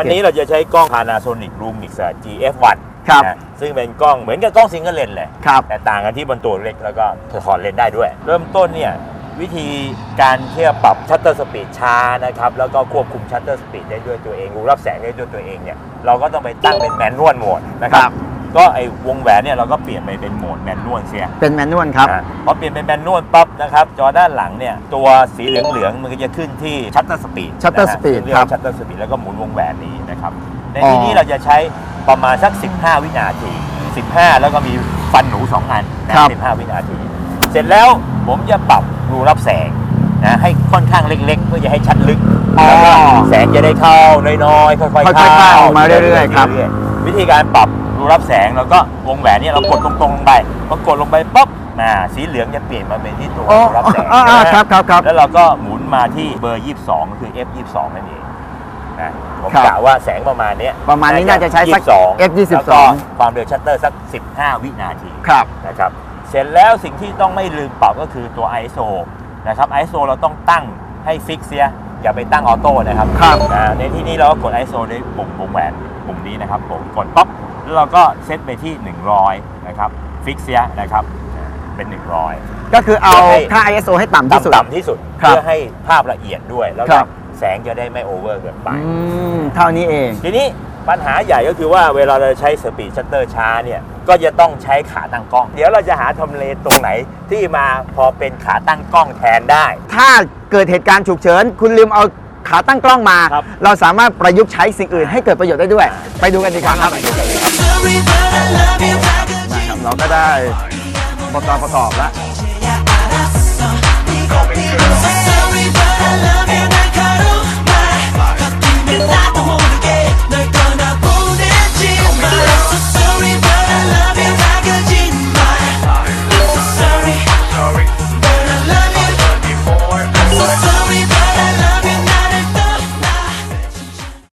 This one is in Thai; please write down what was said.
วันนี้เราจะใช้กล้อง Panasonic Lumix GF1 ครับ นะซึ่งเป็นกล้องเหมือนกับกล้องซิงเกิลเลนเลย ครับ แต่ต่างกันที่บนตัวเล็กแล้วก็ถอดเลนส์ได้ด้วย เริ่มต้นเนี่ย วิธีการที่จะปรับชัตเตอร์สปีดช้านะครับ แล้วก็ควบคุมชัตเตอร์สปีดได้ด้วยตัวเอง รูรับแสงได้ด้วยตัวเองเนี่ย เราก็ต้องไปตั้งเป็นแมนนวลโหมดนะครัครับบ ก็ไอ้วงแหวนเนี่ยเราก็เปลี่ยนไปเป็นโหมดแมนนวลเสียเป็นแมนนวลครับอะพอเปลี่ยนเป็นแมนนวลปั๊บนะครับจอด้านหลังเนี่ยตัวสีเหลืองๆมันก็จะขึ้นที่ชัตเตอร์สปีด Shutter speed เรียกครัว่าบชัตเตอร์สปีดแล้วก็หมุนวงแหวนนี้นะครับในอ๋อ ที่นี้เราจะใช้ประมาณสัก 15 วินาที 15 แล้วก็มีฟันหนู2อันนะ15 วินาที เสร็จแล้วผมจะปรับรูรับแสงนะให้ค่อนข้างเล็กๆ เพื่อจะให้ชัดลึกอ๋อแล้วก็แสงจะได้เข้าน้อยๆค่อยๆค่อยๆเข้ามาเรื่อยๆครับ วิธีการปรับ รูรับแสงแล้วก็วงแหวนเนี่ยเรากดตรงๆลงไปพอกดลงไปปุ๊บอ่าสีเหลืองจะเปลี่ยนมาเป็นที่ตัวอ๋อรูรับแสงอ่าอ่าใช่ไหมครับครับครับ แล้วเราก็หมุนมาที่เบอร์ 22ก็คือ F 22 นั่นเองนะผมครับ กะว่าแสงประมาณเนี้ยประมาณนี้น่าจะใช้สัก 22 F 22 แล้วก็ความเร็วชัตเตอร์สัก 15 วินาที ครับ นะครับเสร็จแล้วสิ่งที่ต้องไม่ลืมปรับก็คือตัว ISO นะครับ ISO เราต้องตั้งให้ฟิกเสีย อย่าไปตั้งออโต้นะครับครับ อ่าในที่นี้เราก็กด ISO ด้วยปุ่มวงแหวนปุ่มนี้นะครับผมกดป๊อป แล้วเราก็เซตไปที่ 100 นะครับ ฟิกเสียนะครับอ่าเป็น 100 ก็คือเอาให้ค่า ISO ให้ต่ำที่สุดต่ำที่สุด ครับเพื่อให้ภาพละเอียดด้วย แล้วคก็รับ แสงจะได้ไม่โอเวอร์เกินไป อืมเท่านี้เอง ทีนี้ปัญหาใหญ่ก็คือว่าเวลาเราใช้สปีดชัตเตอร์ช้าเนี่ย ก็จะต้องใช้ขาตั้งกล้อง เดี๋ยวเราจะหาทำเลตรงไหนที่มาพอเป็นขาตั้งกล้องแทนได้ ถ้าเกิดเหตุการณ์ฉุกเฉิน คุณลืมเอา ขาตั้งกล้องมา ครับ เราสามารถประยุกต์ใช้สิ่งอื่นให้เกิดประโยชน์ได้ด้วย ไปดูกันดีกว่าครับ Sorry, but I love you like a นะครับเราก็ได้อุปกรณ์ประกอบแล้ว